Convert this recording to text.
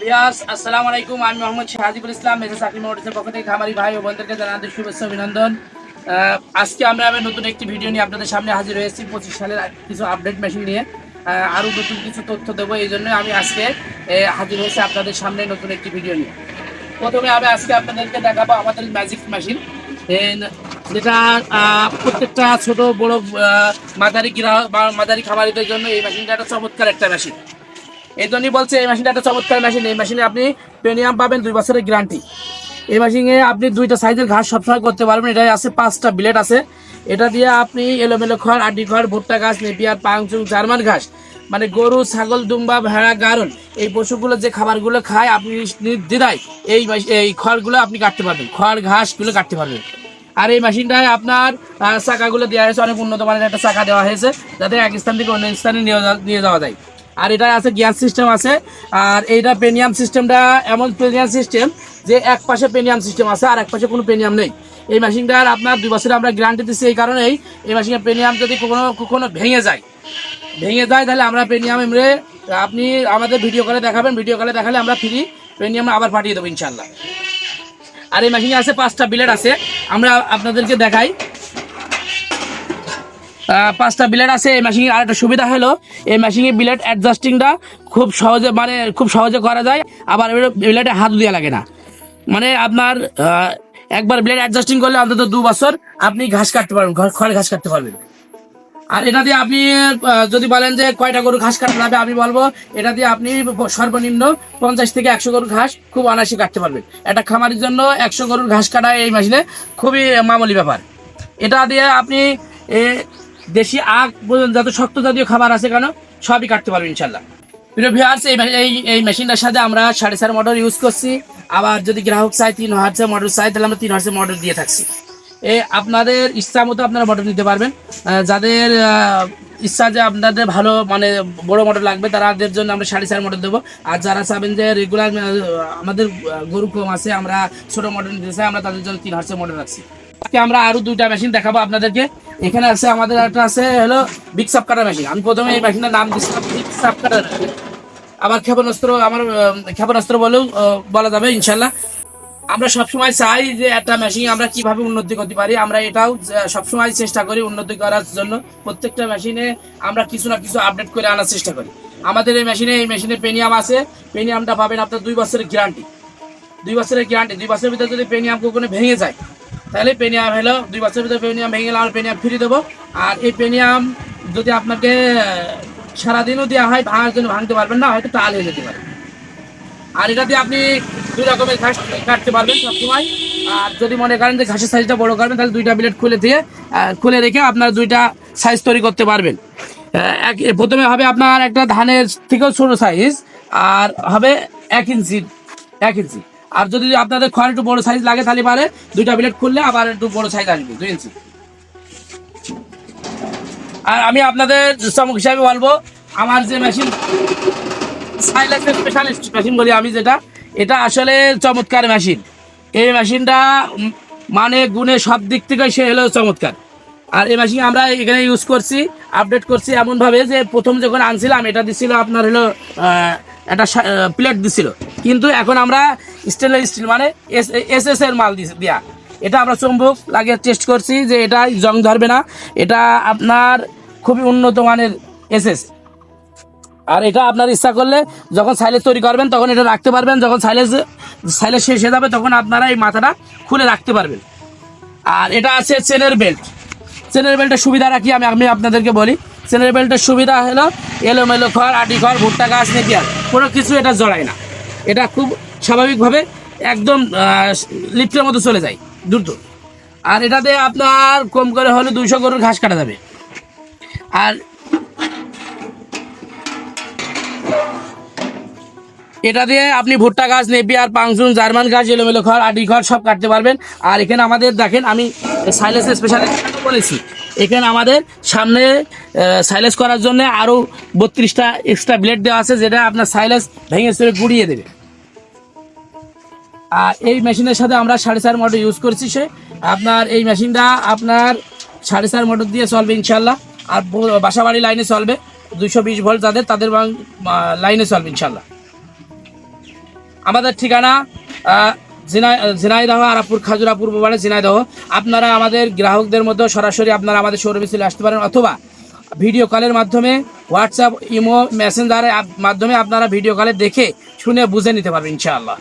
Viewers, আসসালামু আলাইকুম। আমি মোহাম্মদ শাহাজিবুল ইসলাম, মেজর চাকরি মোটরসের পক্ষ থেকে খামারি ভাই ও বোনদেরকে জানাতে শুভেচ্ছা অভিনন্দন। আজকে আমরা আবার নতুন একটি ভিডিও নিয়ে আপনাদের সামনে হাজির হয়েছি, পঁচিশ সালের কিছু আপডেট মেশিন নিয়ে। আরও নতুন কিছু তথ্য দেবো, এই জন্য আমি আজকে হাজির হয়েছি আপনাদের সামনে নতুন একটি ভিডিও নিয়ে। প্রথমে আমি আজকে আপনাদেরকে দেখাবো আমাদের ম্যাজিক মেশিন। যেটা প্রত্যেকটা ছোট, বড় মাঝারি গ্রাহক বা মাঝারি খামারিদের জন্য এই মেশিনটা একটা চমৎকার একটা মেশিন। এই জন্যই বলছে, এই মেশিনটা একটা চমৎকার মেশিন এই মেশিনে আপনি প্রিমিয়াম পাবেন দুই বছরের গ্যারান্টি এই মেশিনে আপনি দুইটা সাইজের ঘাস সবসময় করতে পারবেন। এটাই আছে পাঁচটা ব্লেড আছে। এটা দিয়ে আপনি এলোমেলো খড় আড্ডি খড় ভুট্টা ঘাস, নেপিয়ার, পাংচুং, জার্মান ঘাস মানে গরু, ছাগল, দুম্বা, ভেড়া গারল এই পশুগুলো যে খাবারগুলো খায়, আপনি নির্দ্বিধায় এই এই খড়গুলো আপনি কাটতে পারবেন। খড় ঘাসগুলো কাটতে পারবেন। আর এই মেশিনটায় আপনার চাকাগুলো দেওয়া হয়েছে, অনেক উন্নত মানের একটা চাকা দেওয়া হয়েছে, যাতে এক স্থান থেকে অন্য স্থানে নিয়ে যাওয়া যায়। আর এটা আছে গিয়ার সিস্টেম আছে। আর এইটা পেনিয়াম সিস্টেমটা এমন পেনিয়াম সিস্টেম যে এক পাশে পেনিয়াম সিস্টেম আছে, আর এক পাশে কোনো পেনিয়াম নেই। এই মেশিনটার আপনার দুই বছরে আমরা গ্যারান্টি দিচ্ছি এই কারণেই এই মেশিনের পেনিয়াম যদি কখনো কখনো ভেঙে যায় ভেঙে যায়, তাহলে আমরা পেনিয়াম এমরে আপনি আমাদের ভিডিও কলে দেখাবেন, ভিডিও কলে দেখালে আমরা ফ্রি পেনিয়াম আবার পাঠিয়ে দেবো ইনশাল্লাহ আর এই মেশিনে আছে পাঁচটা বিলেট আছে, আমরা আপনাদেরকে দেখাই। পাঁচটা বিলেট আছে, এই মেশিনের আর একটা সুবিধা হলো, এই মেশিনের বিলেট অ্যাডজাস্টিংটা খুব সহজে মানে খুব সহজে করা যায়, আবার বিলেটে হাত দেওয়া লাগে না। মানে আপনার একবার ব্লেড অ্যাডজাস্টিং করলে অন্তত দু বছর আপনি ঘাস কাটতে পারবেন খড় ঘাস কাটতে পারবেন। আর এটা দিয়ে আপনি যদি বলেন যে কয়টা গরু ঘাস কাটতে হবে আমি বলব, এটা দিয়ে আপনি সর্বনিম্ন পঞ্চাশ থেকে একশো গরুর ঘাস খুব অনায়াসে কাটতে পারবেন। একটা খামারের জন্য একশো গরুর ঘাস কাটা এই মেশিনে খুবই মামুলি ব্যাপার। এটা দিয়ে আপনি দেশি আখ যত শক্ত জাতীয় খাবার আছে কেন, সবই কাটতে পারবেন ইনশাল্লাহ। প্রিয় ভিউয়ার্স এই এই মেশিনটার সাথে আমরা সাড়ে চার মোটর ইউজ করছি। আবার যদি গ্রাহক চাই তিন হাজার মোটর চাই তাহলে আমরা তিন হাজার মোটর দিয়ে থাকছি। এ, আপনাদের ইচ্ছা মতো আপনারা মোটর নিতে পারবেন। যাদের ইচ্ছা যে আপনাদের ভালো মানে বড় মোটর লাগবে, তাদের জন্য আমরা সাড়ে চার মোটর দেবো। আর যারা চাবেন যে রেগুলার আমাদের গরু কম আছে, আমরা ছোট মোটর নিতে চাই, আমরা তাদের জন্য তিন হাজার মোটর রাখছি। আজকে আমরা আরও দুইটা মেশিন দেখাবো আপনাদেরকে। এখানে আছে, আমাদের একটা আছে, হলো বিগ সাপ কাটার মেশিন আমি প্রথমে এই মেশিনের নাম দিচ্ছিলাম বিগ সাপ কাটার আবার ক্ষেপণাস্ত্র, আমার ক্ষেপণাস্ত্র বলেও বলা যাবে ইনশাল্লাহ আমরা সবসময় চাই যে একটা মেশিন আমরা কীভাবে উন্নতি করতে পারি। আমরা এটাও সবসময় চেষ্টা করি উন্নতি করার জন্য। প্রত্যেকটা মেশিনে আমরা কিছু না কিছু আপডেট করে আনার চেষ্টা করি। আমাদের এই মেশিনে এই মেশিনে পেনিয়াম আছে। পেনিয়ামটা পাবেন আপনার দুই বছরের গ্যারান্টি দুই বছরের গ্যারান্টি দুই বছরের ভিতরে যদি পেনিয়াম কখনো ভেঙে যায় তাহলে পেনিয়াম হলো দুই বছরের ভিতরে পেনিয়াম ভেঙে গেলে আমরা পেনিয়াম ফ্রি দেবো। আর এই পেনিয়াম যদি আপনাকে সারাদিনও দেওয়া হয়, ভাঙার জন্য ভাঙতে পারবেন না, হয়তো টাল হয়ে যেতে পারে। আর এটা দিয়ে আপনি দুই রকমের ঘাস কাটতে পারবেন সবসময়। আর যদি মনে করেন যে ঘাসের সাইজটা বড় করবেন, তাহলে দুইটা বিলেট খুলে দিয়ে খুলে রেখে আপনার দুইটা সাইজ তৈরি করতে পারবেন। এক প্রথমে হবে আপনার একটা ধানের থেকেও ছোট সাইজ আর হবে এক ইঞ্চি এক ইঞ্চি। আর যদি আপনাদের খড় একটু বড় সাইজ লাগে তাহলে পারে, দুইটা প্লেট খুললে আবার একটু বড় সাইজ আসবে, দুই ইঞ্চি আর আমি আপনাদের চমক হিসাবে বলব, আমার যে মেশিন সাইলেন্সের স্পেশালিস্ট মেশিন বলি আমি যেটা, এটা আসলে চমৎকার মেশিন এই মেশিনটা মানে গুণে সব দিক থেকে সে হলো চমৎকার। আর এই মেশিন আমরা এখানে ইউজ করছি আপডেট করছি এমনভাবে যে প্রথম যখন আনছিলাম, এটা দিছিল আপনার হলো একটা প্লেট দিছিল। কিন্তু এখন আমরা স্টেনলেস স্টিল মানে এস এস এস এর মাল দিছি দেয়া। এটা আমরা চম্বুক লাগিয়ে টেস্ট করছি যে এটা জং ধরবে না। এটা আপনার খুবই উন্নত মানের এসএস আর এটা আপনার ইচ্ছা করলে যখন সাইলেজ তৈরি করবেন, তখন এটা রাখতে পারবেন। যখন সাইলেজ সাইলেজ শেষ হয়ে যাবে, তখন আপনারা এই মাথাটা খুলে রাখতে পারবেন। আর এটা আছে চেনের বেল্ট চেনের বেল্টের সুবিধা রাখি আমি আমি আপনাদেরকে বলি। চেনের বেল্টের সুবিধা হলো এলোমেলো খড়, আটি খড়, ভুট্টা, গাছ, নেপিয়ার। কোনো কিছু এটা জড়ায় না। এটা খুব স্বাভাবিকভাবে একদম লিফটের মতো চলে যায় দ্রুত আর এটাতে আপনার কম করে হলে দুইশো গরুর ঘাস কাটা যাবে। আর এটা দিয়ে আপনি ভুট্টা গাছ নেপিয়ার, পাংচুন, জার্মান গাছ এলোমেলো খড় আডি খড় সব কাটতে পারবেন। আর এখানে আমাদের দেখেন, আমি সাইলেন্স স্পেশালিস্ট বলেছি। এখানে আমাদের সামনে সাইলেস করার জন্য আরও বত্রিশটা এক্সট্রা ব্লেড দেওয়া আছে, যেটা আপনার সাইলেস ভেঙে চড়ে গুড়িয়ে দেবে। আর এই মেশিনের সাথে আমরা সাড়ে চার মোটর ইউজ করছি সে। আপনার এই মেশিনটা আপনার সাড়ে চার মোটর দিয়ে চলবে ইনশাল্লাহ আর বাসাবাড়ি লাইনে চলবে। দুইশো বিশ ভোল্ট যাদের, তাদের লাইনে চলবে ইনশাল্লাহ আমাদের ঠিকানা ঝিনাইদহ আরাপুর, খাজুরা পূর্ব বাড়ি ঝিনাইদহ আপনারা আমাদের গ্রাহকদের মধ্যে সরাসরি আপনারা আমাদের শোরুমে চলে আসতে পারেন অথবা ভিডিও কলের মাধ্যমে হোয়াটসঅ্যাপ ইমো মেসেঞ্জারের মাধ্যমে আপনারা ভিডিও কলে দেখে, শুনে বুঝে নিতে পারবেন ইনশাআল্লাহ।